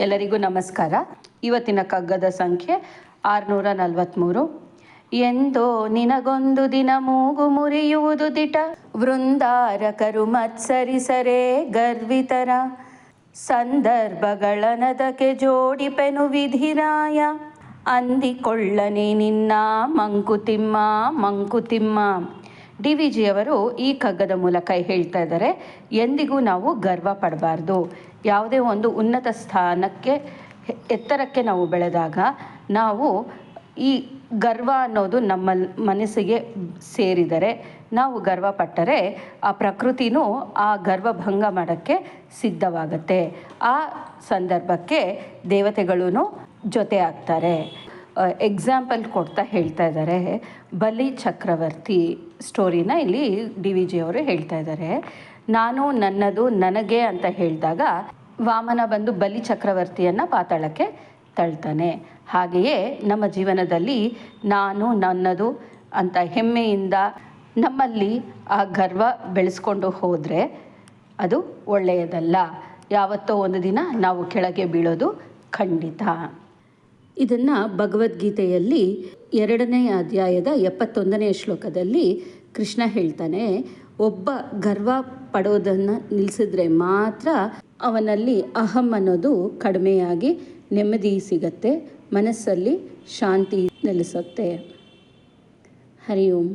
ಎಲ್ಲರಿಗೂ ನಮಸ್ಕಾರ. ಇವತ್ತಿನ ಕಗ್ಗದ ಸಂಖ್ಯೆ ಆರುನೂರ ನಲವತ್ತ್ಮೂರು ಎಂದೋ ನಿನಗೊಂದು ದಿನ ಮೂಗು ಮುರಿಯುವುದು ದಿಟ. ವೃಂದಾರಕರು ಮತ್ಸರಿಸರೆ ಗರ್ವಿತರ. ಸಂದರ್ಭಗಳನದಕ್ಕೆ ಜೋಡಿಪೆನು ವಿಧಿರಾಯ. ಅಂದಿಕೊಳ್ಳನೆ ನಿನ್ನ ಮಂಕುತಿಮ್ಮ ಮಂಕುತಿಮ್ಮ. ಡಿ ವಿ ಜಿಯವರು ಈ ಕಗ್ಗದ ಮೂಲಕ ಹೇಳ್ತಾ ಇದ್ದಾರೆ, ಎಂದಿಗೂ ನಾವು ಗರ್ವ ಪಡಬಾರ್ದು. ಯಾವುದೇ ಒಂದು ಉನ್ನತ ಸ್ಥಾನಕ್ಕೆ, ಎತ್ತರಕ್ಕೆ ನಾವು ಬೆಳೆದಾಗ ನಾವು ಈ ಗರ್ವ ಅನ್ನೋದು ನಮ್ಮ ಮನಸ್ಸಿಗೆ ಸೇರಿದರೆ, ನಾವು ಗರ್ವ ಪಟ್ಟರೆ ಆ ಪ್ರಕೃತಿನೂ ಆ ಗರ್ವ ಭಂಗ ಮಾಡೋಕ್ಕೆ ಸಿದ್ಧವಾಗತ್ತೆ. ಆ ಸಂದರ್ಭಕ್ಕೆ ದೇವತೆಗಳೂ ಜೊತೆ ಆಗ್ತಾರೆ. ಎಕ್ಸಾಂಪಲ್ ಕೊಡ್ತಾ ಹೇಳ್ತಾ ಇದ್ದಾರೆ. ಬಲಿ ಚಕ್ರವರ್ತಿ ಸ್ಟೋರಿನ ಇಲ್ಲಿ ಡಿ ವಿ ಜಿ ಅವರು ಹೇಳ್ತಾ ಇದ್ದಾರೆ. ನಾನು ನನ್ನದು ನನಗೆ ಅಂತ ಹೇಳಿದಾಗ ವಾಮನ ಬಂದು ಬಲಿ ಚಕ್ರವರ್ತಿಯನ್ನು ಪಾತಾಳಕ್ಕೆ ತಳ್ತಾನೆ. ಹಾಗೆಯೇ ನಮ್ಮ ಜೀವನದಲ್ಲಿ ನಾನು ನನ್ನದು ಅಂತ ಹೆಮ್ಮೆಯಿಂದ ನಮ್ಮಲ್ಲಿ ಆ ಗರ್ವ ಬೆಳೆಸ್ಕೊಂಡು ಹೋದರೆ ಅದು ಒಳ್ಳೆಯದಲ್ಲ. ಯಾವತ್ತೋ ಒಂದು ದಿನ ನಾವು ಕೆಳಗೆ ಬೀಳೋದು ಖಂಡಿತ. ಇದನ್ನು ಭಗವದ್ಗೀತೆಯಲ್ಲಿ ಎರಡನೇ ಅಧ್ಯಾಯದ ಎಪ್ಪತ್ತೊಂದನೇ ಶ್ಲೋಕದಲ್ಲಿ ಕೃಷ್ಣ ಹೇಳ್ತಾನೆ, ಒಬ್ಬ ಗರ್ವ ಪಡೋದನ್ನು ನಿಲ್ಲಿಸಿದ್ರೆ ಮಾತ್ರ ಅವನಲ್ಲಿ ಅಹಂ ಅನ್ನೋದು ಕಡಿಮೆಯಾಗಿ ನೆಮ್ಮದಿ ಸಿಗತ್ತೆ, ಮನಸ್ಸಲ್ಲಿ ಶಾಂತಿ ನೆಲೆಸುತ್ತೆ. ಹರಿ ಓಂ.